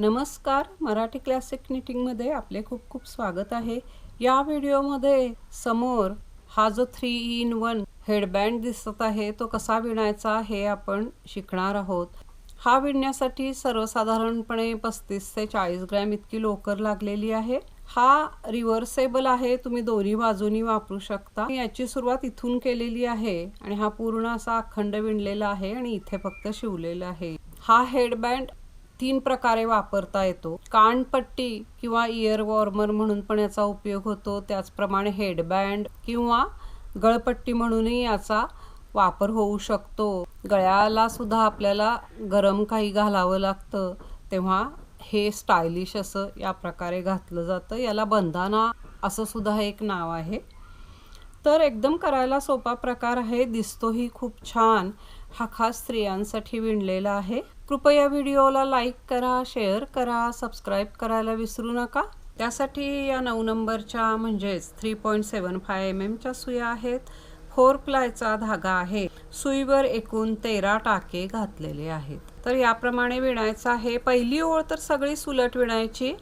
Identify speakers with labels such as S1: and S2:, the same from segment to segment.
S1: नमस्कार मराठी क्लासिक निटिंगमध्ये आपले खूप खूप स्वागत आहे. या व्हिडिओमध्ये समोर हा जो थ्री इन वन हेडबँड दिसत आहे तो कसा विणायचा हे आपण शिकणार आहोत. हा विणण्यासाठी सर्वसाधारणपणे पस्तीस ते चाळीस ग्रॅम इतकी लोकर लागलेली आहे. हा रिव्हर्सेबल आहे तुम्ही दोन्ही बाजूनी वापरू शकता. याची सुरुवात इथून केलेली आहे आणि हा पूर्ण असा अखंड विणलेला आहे आणि इथे फक्त शिवलेला आहे. हा हेडबँड तीन प्रकारे वापरता येतो. कानपट्टी किंवा इयर वॉर्मर म्हणून पण याचा उपयोग होतो. त्याचप्रमाणे हेडबँड किंवा गळपट्टी म्हणूनही याचा वापर होऊ शकतो. गळ्याला सुद्धा आपल्याला गरम काही घालावं लागतं तेव्हा हे स्टायलिश असं या प्रकारे घातलं जातं. याला बंधाना असं सुद्धा एक नाव आहे. तर एकदम करायला सोपा प्रकार आहे. दिसतोही खूप छान. हा खास स्त्रियांसाठी विणलेला आहे. कृपया व्हिडिओला लाईक करा शेअर करा सबस्क्राईब करायला विसरू नका. त्यासाठी या नऊ नंबरच्या म्हणजेच three point seven five M एमच्या सुया आहेत. फोर प्लायचा धागा आहे. सुईवर एकूण तेरा टाके घातलेले आहेत. तर याप्रमाणे विणायचं आहे. पहिली ओळ तर सगळी सुलट विणायची.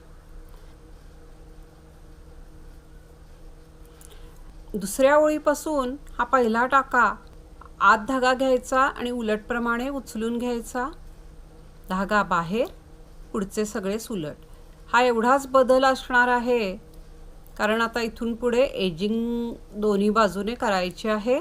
S1: दुसऱ्या ओळीपासून हा पहिला टाका आत धागा घ्यायचा आणि उलटप्रमाणे उचलून घ्यायचा. धागा बाहेर पुढचे सगळे सुलट. हा एवढाच बदल असणार आहे. कारण आता इथून पुढे एजिंग दोन्ही बाजूने करायची आहे.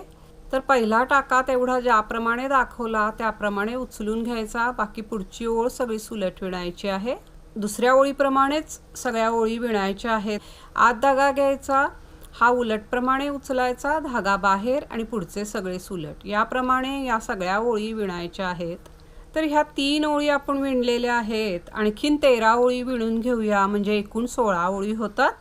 S1: तर पहिला टाका तेवढा ज्याप्रमाणे दाखवला त्याप्रमाणे उचलून घ्यायचा. बाकी पुढची ओळ सगळी सुलट विणायची आहे. दुसऱ्या ओळीप्रमाणेच सगळ्या ओळी विणायच्या आहेत. आत धागा घ्यायचा हा उलटप्रमाणे उचलायचा धागा बाहेर आणि पुढचे सगळे सुलट. याप्रमाणे या सगळ्या ओळी विणायच्या आहेत. तर ह्या तीन ओळी आपण विणलेल्या आहेत. आणखीन तेरा ओळी विणून घेऊया. म्हणजे एकूण सोळा ओळी होतात.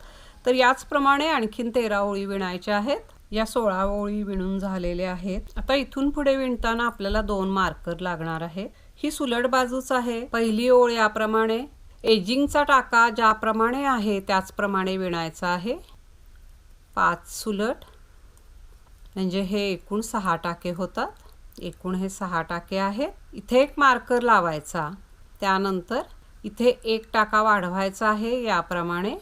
S1: तर याचप्रमाणे आणखीन तेरा ओळी विणायच्या आहेत. या सोळा ओळी विणून झालेल्या आहेत. आता इथून पुढे विणताना आपल्याला दोन मार्कर लागणार आहे. ही सुलट बाजूच आहे. पहिली ओळ याप्रमाणे. एजिंगचा टाका ज्याप्रमाणे आहे त्याचप्रमाणे विणायचा आहे. पाच सुलट. म्हणजे हे एकूण सहा टाके होतात. एकूण हे सहा टाके आहेत. इथे एक मार्कर लावायचा. त्यानंतर इथे एक टाका वाढवायचा आहे याप्रमाणे.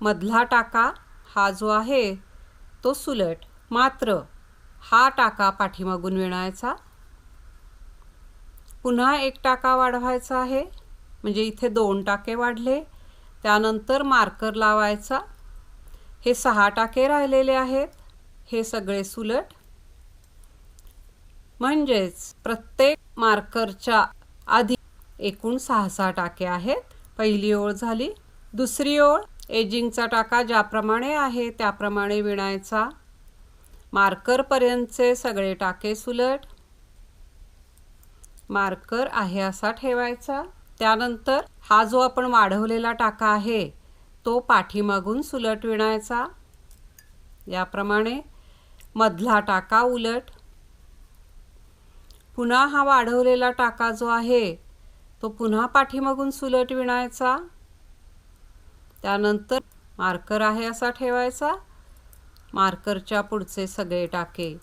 S1: मधला टाका हा जो आहे तो सुलट. मात्र हा टाका पाठीमागून विणायचा. पुन्हा एक टाका वाढवायचा आहे. म्हणजे इथे दोन टाके वाढले. त्यानंतर मार्कर लावायचा. हे सहा टाके राहिलेले आहेत. हे सगळे सुलट. म्हणजेच प्रत्येक मार्करच्या आधी एकूण सहा सहा टाके आहेत. पहिली ओळ झाली. दुसरी ओळ एजिंगचा टाका ज्याप्रमाणे आहे त्याप्रमाणे विणायचा. मार्करपर्यंतचे सगळे टाके सुलट. मार्कर आहे असा ठेवायचा. त्यानंतर हा जो आपण वाढवलेला टाका आहे तो पाठीमागून सुलट विणायचा. याप्रमाणे मधला टाका उलट. पुन्हा हा वाढवलेला टाका जो आहे तो पुन्हा पाठीमागून सुलट विणायचा. त्यानंतर मार्कर आहे असा ठेवायचा. मार्करच्या पुढचे सगळे टाके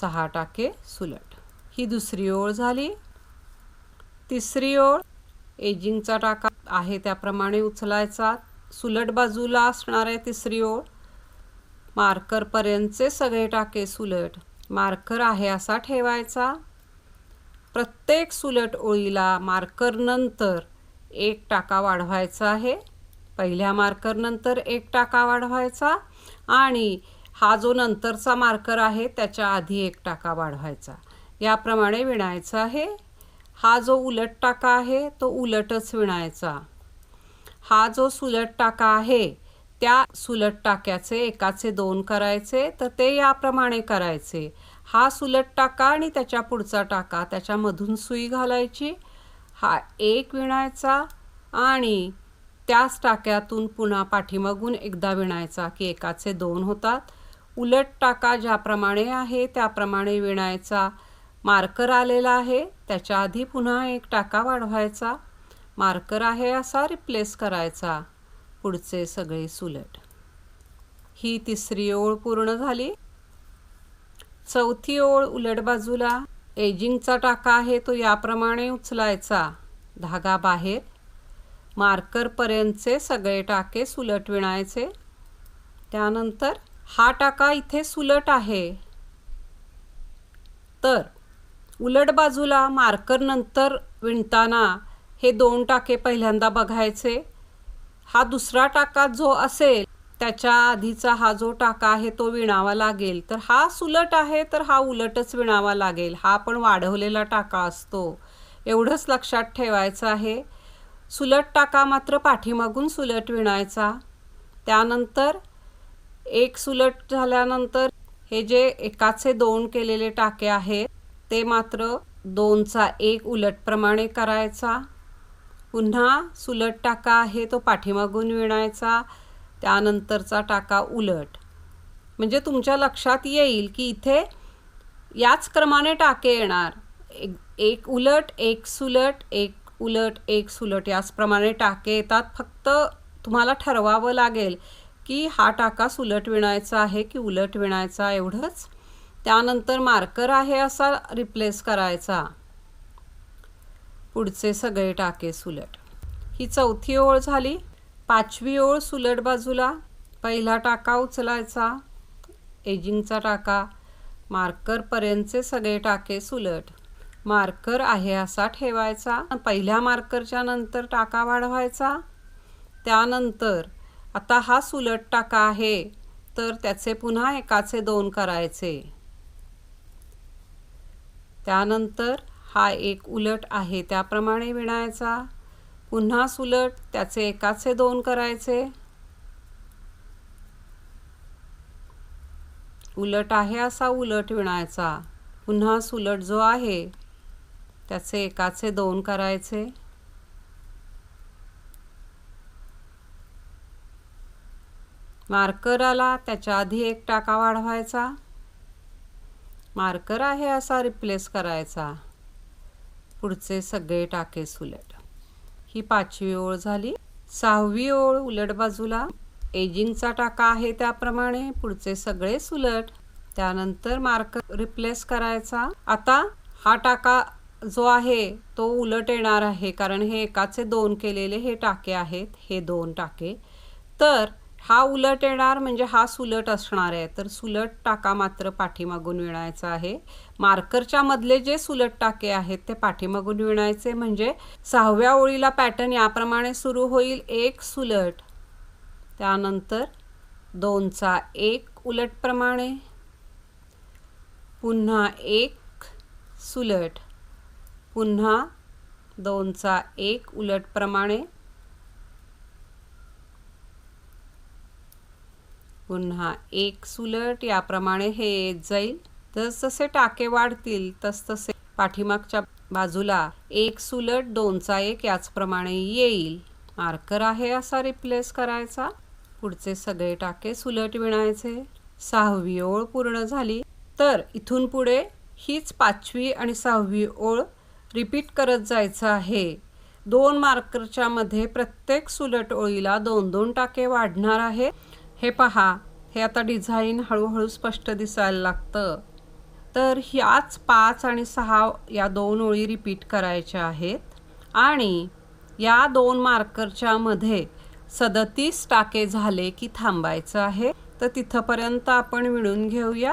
S1: सहा टाके सुलट. ही दुसरी ओळ झाली. तिसरी ओळ एजिंगचा टाका आहे त्याप्रमाणे उचलायचा. सुलट बाजूला असणार आहे तिसरी ओळ. मार्करपर्यंतचे सगळे टाके सुलट. मार्कर आहे असा ठेवायचा. प्रत्येक सुलट ओळीला मार्करनंतर एक टाका वाढवायचा आहे. पहिल्या मार्करनंतर एक टाका वाढवायचा आणि हा जो नंतरचा मार्कर आहे त्याच्या आधी एक टाका वाढवायचा. याप्रमाणे विणायचा आहे. हा जो उलट टाका आहे तो उलटच विणायचा. हा जो सुलट टाका आहे त्या सुलट टाक्याचे एकाचे दोन करायचे तर ते याप्रमाणे करायचे. हा सुलट टाका आणि त्याच्या पुढचा टाका. त्याच्यामधून सुई घालायची. हा एक विणायचा आणि त्याच टाक्यातून पुन्हा पाठीमागून एकदा विणायचा की एकाचे दोन होतात. उलट टाका ज्याप्रमाणे आहे त्याप्रमाणे विणायचा. मार्कर आलेला आहे त्याच्या आधी पुन्हा एक टाका वाढवायचा. मार्कर आहे असा रिप्लेस करायचा. पुढचे सगळे सुलट. ही तिसरी ओळ पूर्ण झाली. चौथी ओळ उलट बाजूला. एजिंगचा टाका आहे तो याप्रमाणे उचलायचा. धागा बाहेर. मार्करपर्यंतचे सगळे टाके सुलट विणायचे. त्यानंतर हा टाका इथे सुलट आहे. तर उलट बाजूला मार्कर नंतर विणताना हे दोन टाके पहिल्यांदा बघायचे. हा दुसरा टाका जो असेल त्याच्या आधीचा हा जो टाका आहे तो विणावा लागेल. तर हा सुलट आहे तर हा उलटच विणावा लागेल. हा पण वाढवलेला टाका असतो. एवढंच लक्षात ठेवायचं आहे. सुलट टाका मात्र पाठीमागून सुलट विणायचा. त्यानंतर एक सुलट झाल्यानंतर हे जे एकाचे दोन केलेले टाके आहेत ते मात्र दोनचा एक उलटप्रमाणे करायचा. पुन्हा सुलट टाका आहे तो पाठीमागून विणायचा. त्यानंतरचा टाका उलट. म्हणजे तुमच्या लक्षात येईल की इथे याच क्रमाने टाके येणार. एक एक उलट एक सुलट एक उलट एक सुलट याचप्रमाणे टाके येतात. फक्त तुम्हाला ठरवावं लागेल की हा टाका सुलट विणायचा आहे की उलट विणायचा एवढंच. त्यानंतर मार्कर आहे असा रिप्लेस करायचा. पुढचे सगळे टाके सुलट. ही चौथी ओळ झाली. पाचवी ओळ सुलट बाजूला पहिला टाका उचलायचा एजिंगचा टाका मार्करपर्यंतचे सगळे टाके सुलट. मार्कर आहे असा ठेवायचा पहिल्या मार्करच्या नंतर टाका वाढवायचा. त्यानंतर आता हा सुलट टाका आहे तर त्याचे पुन्हा एकाचे दोन करायचे. त्यानंतर हा एक उलट आहे त्याप्रमाणे विणायचा. पुन्हा सुलट त्याचे एकाचे दोन करायचे. उलट आहे असा उलट विणायचा पुन्हा सुलट जो आहे त्याचे एकाचे दोन करायचे. मार्कर आला त्याच्या आधी एक टाका वाढवायचा. मार्कर आहे असा रिप्लेस करायचा. पुढचे सगळे टाके सुलट. ही पाचवी ओळ झाली. सहावी ओळ उलट बाजूला. एजिंगचा टाका आहे त्याप्रमाणे पुढचे सगळे सुलट. त्यानंतर मार्कर रिप्लेस करायचा. आता हा टाका जो आहे तो उलट येणार आहे कारण हे एकाचे दोन केलेले हे टाके आहेत हे दोन टाके. तर हा उलट येणार म्हणजे हा सुलट असणार आहे. तर सुलट टाका मात्र पाठीमागून विणायचा आहे. मार्करच्या मधले जे सुलट टाके आहेत ते पाठीमागून विणायचे म्हणजे सहाव्या ओळीला पॅटर्न याप्रमाणे सुरू होईल एक सुलट. त्यानंतर दोनचा एक उलटप्रमाणे पुन्हा एक सुलट. पुन्हा दोनचा एक उलटप्रमाणे पुन्हा एक सुलट याप्रमाणे हे येत जाईल. जसे टाके वाढतील तसतसे पाठीमागच्या बाजूला एक सुलट दोनचा एक याचप्रमाणे येईल. मार्कर आहे असा रिप्लेस करायचा. पुढचे सगळे टाके सुलट विणायचे. सहावी ओळ पूर्ण झाली. तर इथून पुढे हीच पाचवी आणि सहावी ओळ रिपीट करत जायचं आहे. दोन मार्करच्या मध्ये प्रत्येक सुलट ओळीला दोन दोन टाके वाढणार आहे. हे पहा हे आता डिझाईन हळूहळू स्पष्ट दिसायला लागतं. तर ह्याच पाच आणि सहा या दोन ओळी रिपीट करायच्या आहेत आणि या दोन मार्करच्या मध्ये सदतीस टाके झाले की थांबायचं आहे. तर तिथंपर्यंत आपण विणून घेऊया.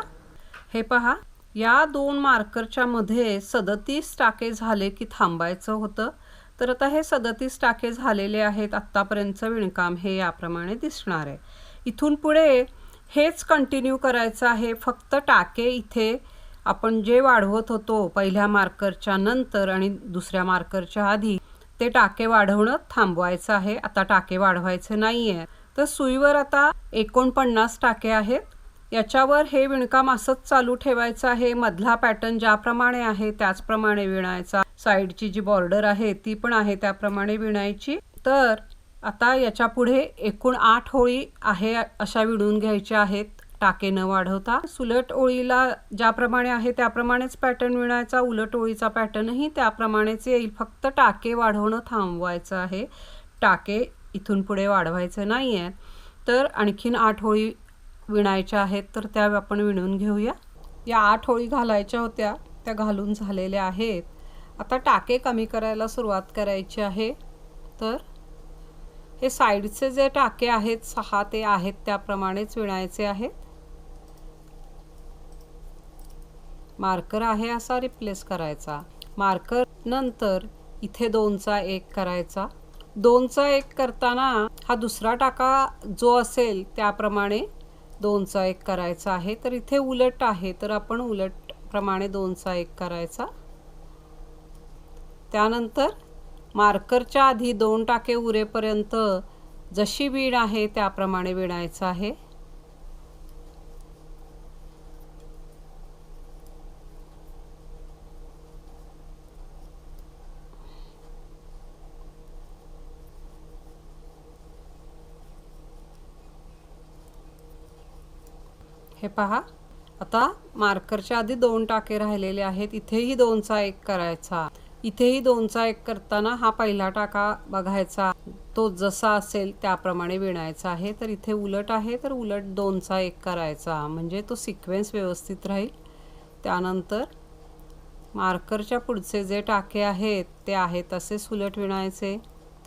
S1: हे पहा या दोन मार्करच्या मध्ये सदतीस टाके झाले की थांबायचं होतं. तर आता हे सदतीस टाके झालेले आहेत आत्तापर्यंतचं विणकाम हे याप्रमाणे दिसणार आहे. इथून पुढे हेच कंटिन्यू करायचं आहे. फक्त टाके इथे. आपण जे वाढवत होतो पहिल्या मार्करच्या नंतर आणि दुसऱ्या मार्करच्या आधी ते टाके वाढवणं थांबवायचं आहे. आता टाके वाढवायचे नाही आहे तर सुईवर आता एकोणपन्नास टाके आहेत. याच्यावर हे विणकाम असंच चालू ठेवायचं आहे. मधला पॅटर्न ज्याप्रमाणे आहे त्याचप्रमाणे विणायचा. साईडची जी बॉर्डर आहे ती पण आहे त्याप्रमाणे विणायची. तर आता याच्यापुढे एकूण आठ होळी आहे अशा विणून घ्यायच्या आहेत. टाके न वाढवता सुलट ओळीला ज्याप्रमाणे आहे त्याप्रमाणेच पॅटर्न विणायचा. उलट ओळीचा पॅटर्नही त्याप्रमाणेच येईल. फक्त टाके वाढवणं थांबवायचं आहे. टाके इथून पुढे वाढवायचे नाही आहेत तर आणखीन आठ होळी विणायच्या आहेत तर त्या आपण विणून घेऊया. या आठ होळी घालायच्या होत्या त्या घालून झालेल्या आहेत. आता टाके कमी करायला सुरुवात करायची आहे. तर हे साईडचे जे टाके आहेत सहा ते आहेत त्याप्रमाणेच विणायचे आहेत. मार्कर आहे असा रिप्लेस करायचा. मार्कर नंतर इथे दोनचा एक करायचा. दोनचा एक करताना हा दुसरा टाका जो असेल त्याप्रमाणे दोनचा एक करायचा आहे. तर इथे उलट आहे तर आपण उलट प्रमाणे दोनचा एक करायचा. त्यानंतर मार्करच्या आधी दोन टाके उरेपर्यंत जशी वीण आहे त्याप्रमाणे विणायचं आहे. हे पहा आता मार्करच्या आधी दोन टाके राहिलेले आहेत इथेही दोनचा एक करायचा. इथेही दोनचा एक करताना हा पहिला टाका बघायचा. तो जसा असेल त्याप्रमाणे विणायचा आहे. तर इथे उलट आहे तर उलट दोनचा एक करायचा. म्हणजे तो सिक्वेन्स व्यवस्थित राहील. त्यानंतर मार्करच्या पुढचे जे टाके आहेत ते आहेत तसेच उलट विणायचे.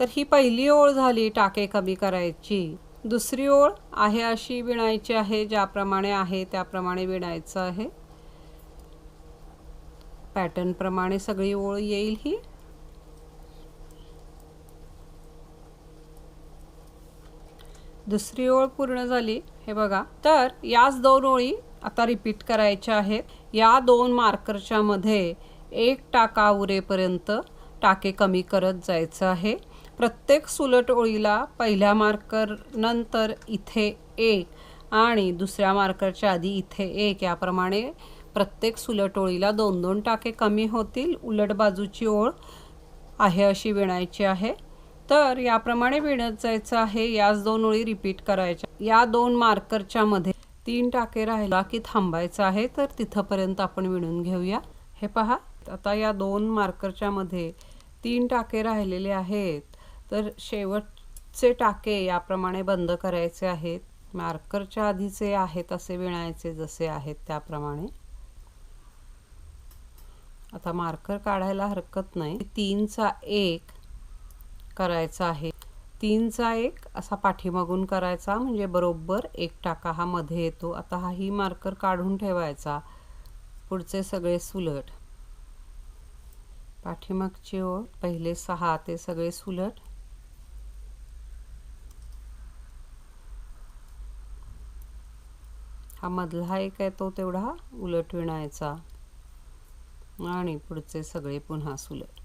S1: तर ही पहिली ओळ झाली टाके कमी करायची. दुसरी ओळ आहे अशी विणायची आहे ज्याप्रमाणे आहे त्याप्रमाणे विणायचं आहे. पॅटर्न प्रमाणे सगळी ओळ येईल ही. दुसरी ओळ पूर्ण झाली हे बघा. तर याच दोन ओळी आता रिपीट करायच्या आहेत. या दोन मार्करच्या मध्ये एक टाका उरेपर्यंत टाके कमी करत जायचं आहे. प्रत्येक सुलट ओळीला पहिल्या मार्कर नंतर इथे एक आणि दुसऱ्या मार्करच्या आधी इथे एक याप्रमाणे प्रत्येक सुलटोळीला दोन दोन टाके कमी होतील. उलट बाजूची ओळ आहे अशी विणायची आहे. तर याप्रमाणे विणत जायचं आहे. याच दोन ओळी रिपीट करायच्या. या दोन मार्करच्या मध्ये तीन टाके राहिला की थांबायचं आहे. तर तिथंपर्यंत आपण विणून घेऊया. हे पहा. आता या दोन मार्करच्या मध्ये तीन टाके राहिलेले आहेत. तर शेवटचे टाके याप्रमाणे बंद करायचे आहेत. मार्करच्या आधीचे आहेत असे विणायचे जसे आहेत त्याप्रमाणे. आता मार्कर काढायला हरकत नाही. तीनचा एक करायचा आहे. तीनचा एक असा पाठीमागून करायचा म्हणजे बरोबर एक टाका हा मध्ये येतो. आता हाही मार्कर काढून ठेवायचा. पुढचे सगळे सुलट. पाठीमागची ओळ पहिले सहा ते सगळे सुलट. हा मधला एक आहे तो तेवढा उलट विणायचा. आणि पुढचे सगळे पुन्हा सुलट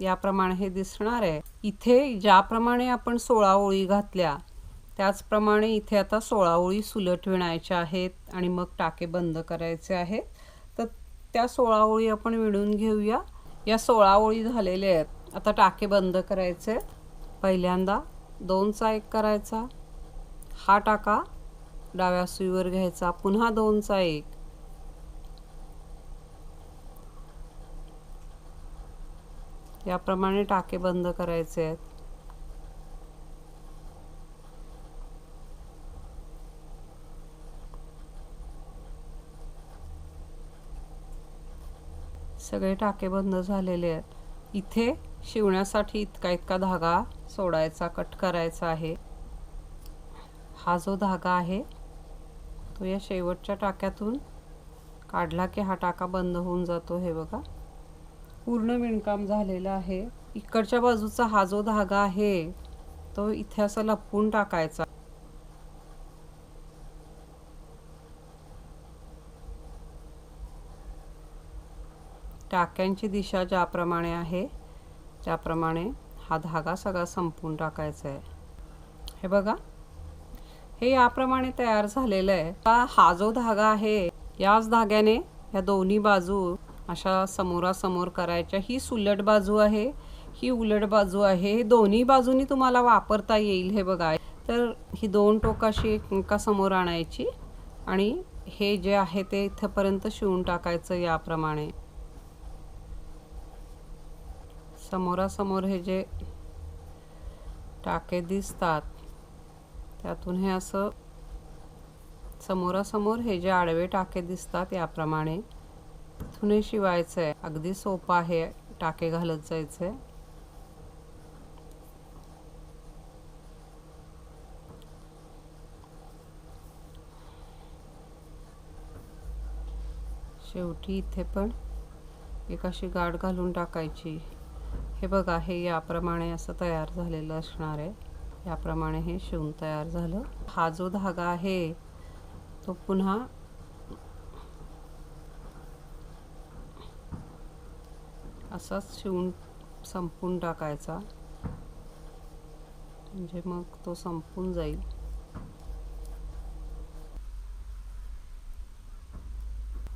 S1: याप्रमाणे हे दिसणार आहे. इथे ज्याप्रमाणे आपण सोळा ओळी घातल्या त्याचप्रमाणे इथे आता सोळा ओळी सुलट विणायच्या आहेत आणि मग टाके बंद करायचे आहेत. तर त्या सोळा ओळी आपण विणून घेऊया. या सोळा ओळी झालेल्या आहेत. आता टाके बंद करायचे पहिल्यांदा दोनचा एक करायचा. हा टाका डाव्या सुईवर घ्यायचा. पुन्हा दोनचा एक. याप्रमाणे टाके बंद करायचे आहेत. सगळे टाके बंद झालेले आहेत. इथे शिवण्यासाठी इतका इतका धागा सोडायचा कट करायचा आहे. हा जो धागा आहे तो या शेवटच्या टाक्यातून काढला की हा टाका बंद होऊन जातो हे बघा. पूर्ण विणकाम झालेलं आहे. इकडच्या बाजूचा हा जो धागा आहे तो इथे असं लपवून टाकायचा. टाक्यांची दिशा ज्याप्रमाणे आहे त्याप्रमाणे हा धागा सगळा संपून टाकायचा आहे. हे बघा. हे याप्रमाणे तयार झालेलं आहे. हा जो धागा आहे याच धाग्याने या दोन्ही बाजू अशा समोरासमोर करायच्या. ही सुलट बाजू आहे. ही उलट बाजू आहे. हे दोन्ही बाजूनी तुम्हाला वापरता येईल हे बघा. तर ही दोन टोकाशी एका समोर आणायची आणि हे जे आहे ते इथंपर्यंत शिवून टाकायचं याप्रमाणे. समोरासमोर हे जे टाके दिसतात त्यातून हे असं समोरासमोर हे जे आडवे टाके दिसतात याप्रमाणे. इथून शिवायचं आहे अगदी सोपं आहे टाके घालत जायचे शेवटी इथे पण एक अशी गाठ घालून टाकायची. हे बघा हे याप्रमाणे असं तयार झालेलं असणार आहे. याप्रमाणे हे शिवून तयार झालं. हा जो धागा आहे तो पुन्हा असाच शिवून संपून टाकायचा. म्हणजे मग तो संपून जाईल.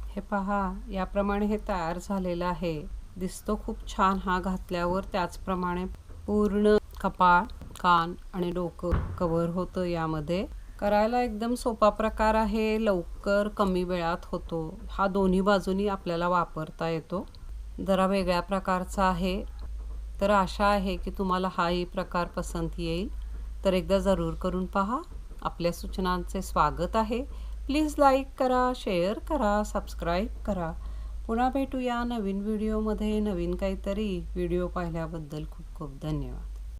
S1: हे पहा याप्रमाणे हे तयार झालेलं आहे. दिसतो खूप छान हा घातल्यावर त्याचप्रमाणे पूर्ण कपाळ कान आणि डोकं कव्हर होतं यामध्ये. करायला एकदम सोपा प्रकार आहे. लवकर कमी वेळात होतो. हा दोन्ही बाजूनी आपल्याला वापरता येतो. जरा वेगळ्या प्रकारचा आहे. तर आशा आहे की तुम्हाला हाही प्रकार पसंत येईल. तर एकदा जरूर करून पहा. आपल्या सूचनांचे स्वागत आहे. प्लीज लाईक करा शेअर करा सबस्क्राईब करा. पुन्हा भेटूया नवीन व्हिडिओमध्ये. नवीन काहीतरी व्हिडिओ पाहिल्याबद्दल खूप खूप धन्यवाद.